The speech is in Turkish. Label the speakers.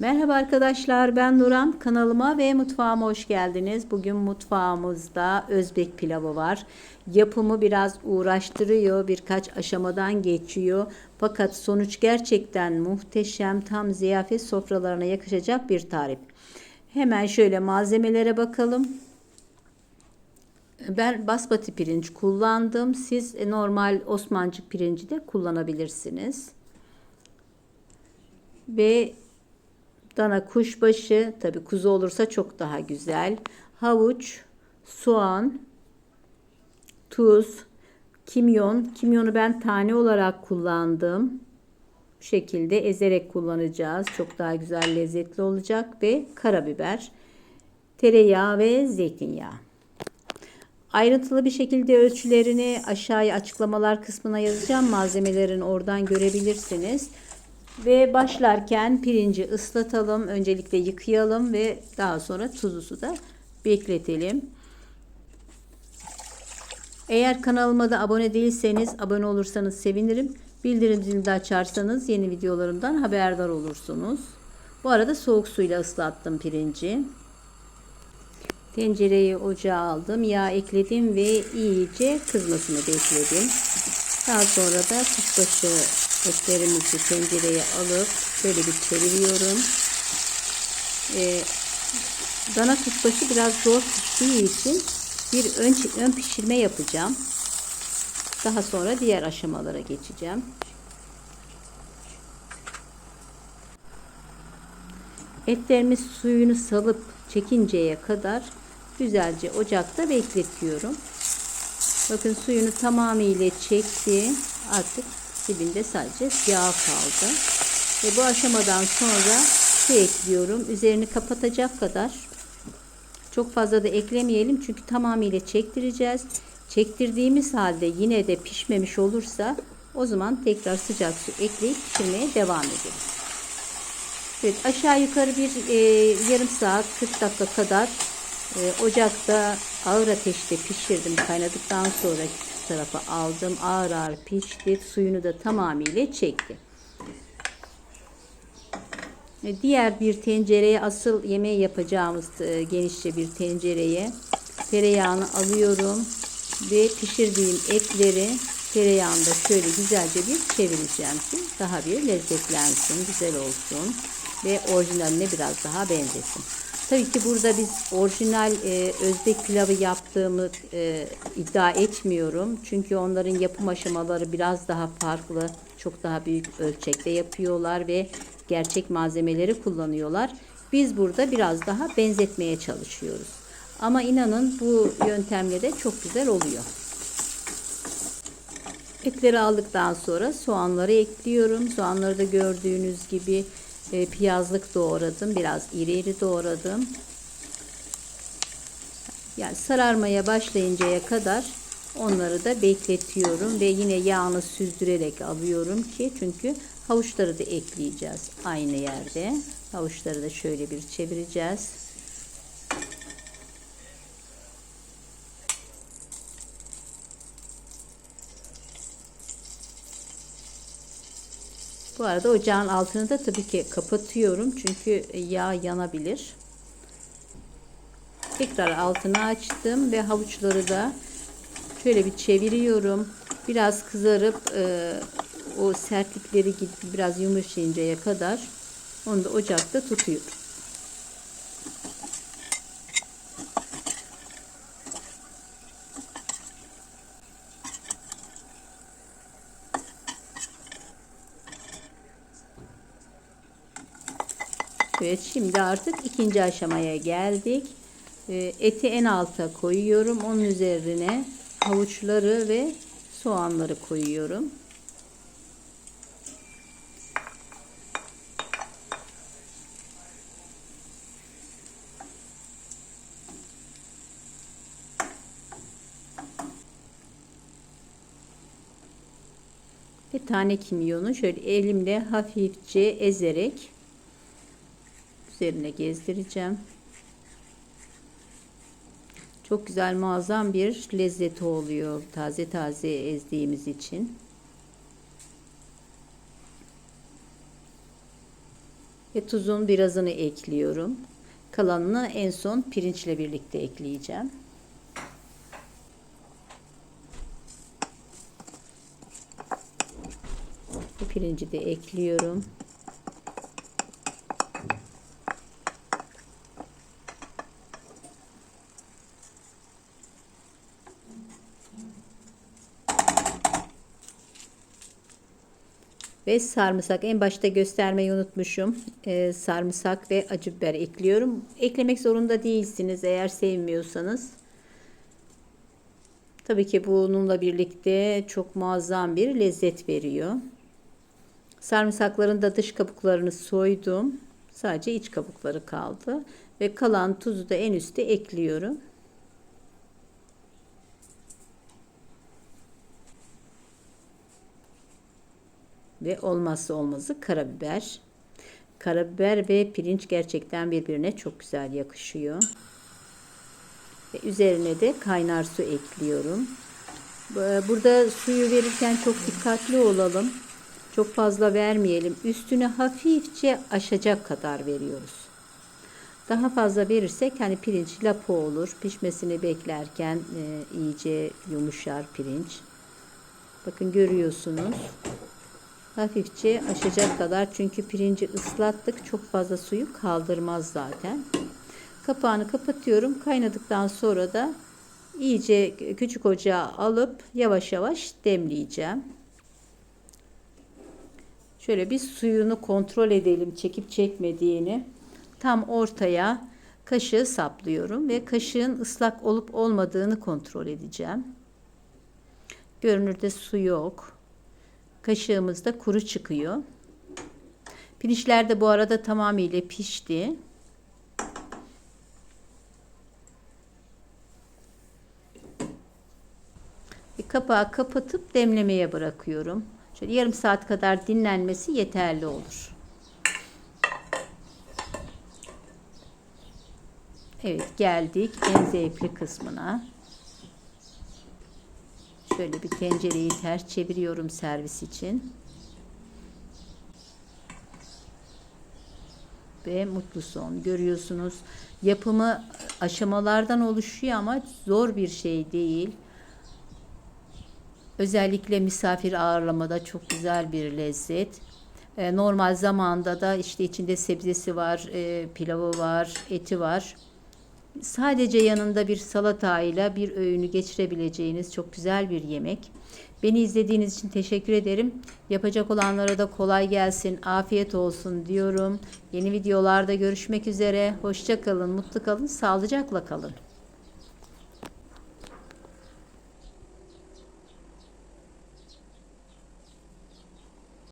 Speaker 1: Merhaba arkadaşlar ben Nuran kanalıma ve mutfağıma hoş geldiniz. Bugün mutfağımızda Özbek pilavı var. Yapımı biraz uğraştırıyor birkaç aşamadan geçiyor. Fakat sonuç gerçekten muhteşem tam ziyafet sofralarına yakışacak bir tarif. Hemen şöyle malzemelere bakalım. Ben basmati pirinç kullandım. Siz normal Osmancık pirinci de kullanabilirsiniz. Ve dana kuşbaşı, tabi kuzu olursa çok daha güzel. Havuç, soğan, tuz, kimyon. Kimyonu ben tane olarak kullandım. Bu şekilde ezerek kullanacağız. Çok daha güzel lezzetli olacak ve karabiber, tereyağı ve zeytinyağı. Ayrıntılı bir şekilde ölçülerini aşağıya açıklamalar kısmına yazacağım. Malzemelerin oradan görebilirsiniz. Ve başlarken pirinci ıslatalım. Öncelikle yıkayalım ve daha sonra tuzlu suda bekletelim. Eğer kanalıma da abone değilseniz abone olursanız sevinirim. Bildirim zilini de açarsanız yeni videolarımdan haberdar olursunuz. Bu arada soğuk suyla ıslattım pirinci. Tencereyi ocağa aldım. Yağ ekledim ve iyice kızmasını bekledim. Daha sonra da kuşbaşı etlerimizi tencereye alıp şöyle bir çeviriyorum. Ee, dana kuşbaşı biraz zor piştiği için bir ön, ön pişirme yapacağım. Daha sonra diğer aşamalara geçeceğim. Etlerimiz suyunu salıp çekinceye kadar güzelce ocakta bekletiyorum. Bakın suyunu tamamıyla çekti. Artık dibinde sadece yağ kaldı. Ve bu aşamadan sonra su ekliyorum. Üzerini kapatacak kadar. Çok fazla da eklemeyelim çünkü tamamıyla çektireceğiz. Çektirdiğimiz halde yine de pişmemiş olursa o zaman tekrar sıcak su ekleyip pişirmeye devam ederiz. Evet aşağı yukarı bir e, yarım saat 40 dakika kadar e, ocakta ağır ateşte pişirdim. Kaynadıktan sonra tarafa aldım. Ağır ağır pişti. Suyunu da tamamıyla çekti. E, diğer bir tencereye asıl yemeği yapacağımız e, genişçe bir tencereye tereyağını alıyorum ve pişirdiğim etleri tereyağında şöyle güzelce bir çevireceğim ki daha bir lezzetlensin, güzel olsun ve orijinaline biraz daha benzesin. Tabii ki burada biz orijinal e, Özbek pilavı yaptığımı e, iddia etmiyorum. Çünkü onların yapım aşamaları biraz daha farklı. Çok daha büyük ölçekte yapıyorlar ve gerçek malzemeleri kullanıyorlar. Biz burada biraz daha benzetmeye çalışıyoruz. Ama inanın bu yöntemle de çok güzel oluyor. Etleri aldıktan sonra soğanları ekliyorum. Soğanları da gördüğünüz gibi e, piyazlık doğradım. Biraz iri iri doğradım. Yani sararmaya başlayıncaya kadar onları da bekletiyorum ve yine yağını süzdürerek alıyorum ki çünkü havuçları da ekleyeceğiz aynı yerde. Havuçları da şöyle bir çevireceğiz. Bu arada ocağın altını da tabii ki kapatıyorum. Çünkü yağ yanabilir. Tekrar altını açtım ve havuçları da şöyle bir çeviriyorum. Biraz kızarıp e, o sertlikleri gidip biraz yumuşayıncaya kadar onu da ocakta tutuyorum. Evet şimdi artık ikinci aşamaya geldik. Ee, eti en alta koyuyorum. Onun üzerine havuçları ve soğanları koyuyorum. Bir tane kimyonu şöyle elimle hafifçe ezerek üzerine gezdireceğim. Çok güzel muazzam bir lezzeti oluyor taze taze ezdiğimiz için. Ve tuzun birazını ekliyorum. Kalanını en son pirinçle birlikte ekleyeceğim. Bu pirinci de ekliyorum. Ve sarımsak en başta göstermeyi unutmuşum. Ee, sarımsak ve acı biber ekliyorum. Eklemek zorunda değilsiniz eğer sevmiyorsanız. Tabii ki bununla birlikte çok muazzam bir lezzet veriyor. Sarımsakların da dış kabuklarını soydum. Sadece iç kabukları kaldı. Ve kalan tuzu da en üste ekliyorum. Ve olmazsa olmazı karabiber. Karabiber ve pirinç gerçekten birbirine çok güzel yakışıyor. Ve üzerine de kaynar su ekliyorum. Burada suyu verirken çok dikkatli olalım. Çok fazla vermeyelim. Üstüne hafifçe aşacak kadar veriyoruz. Daha fazla verirsek hani pirinç lapa olur. Pişmesini beklerken e, iyice yumuşar pirinç. Bakın görüyorsunuz. Hafifçe aşacak kadar çünkü pirinci ıslattık. Çok fazla suyu kaldırmaz zaten. Kapağını kapatıyorum. Kaynadıktan sonra da iyice küçük ocağa alıp yavaş yavaş demleyeceğim. Şöyle bir suyunu kontrol edelim çekip çekmediğini. Tam ortaya kaşığı saplıyorum ve kaşığın ıslak olup olmadığını kontrol edeceğim. Görünürde su yok. Kaşığımız da kuru çıkıyor. Pirinçler de bu arada tamamıyla pişti. Kapağı kapatıp demlemeye bırakıyorum. Şöyle yarım saat kadar dinlenmesi yeterli olur. Evet geldik en zevkli kısmına. Şöyle bir tencereyi ters çeviriyorum servis için. Ve mutlu son. Görüyorsunuz yapımı aşamalardan oluşuyor ama zor bir şey değil. Özellikle misafir ağırlamada çok güzel bir lezzet. E, normal zamanda da işte içinde sebzesi var, e, pilavı var, eti var. Sadece yanında bir salata ile bir öğünü geçirebileceğiniz çok güzel bir yemek. Beni izlediğiniz için teşekkür ederim. Yapacak olanlara da kolay gelsin, afiyet olsun diyorum. Yeni videolarda görüşmek üzere. Hoşça kalın, mutlu kalın, sağlıcakla kalın.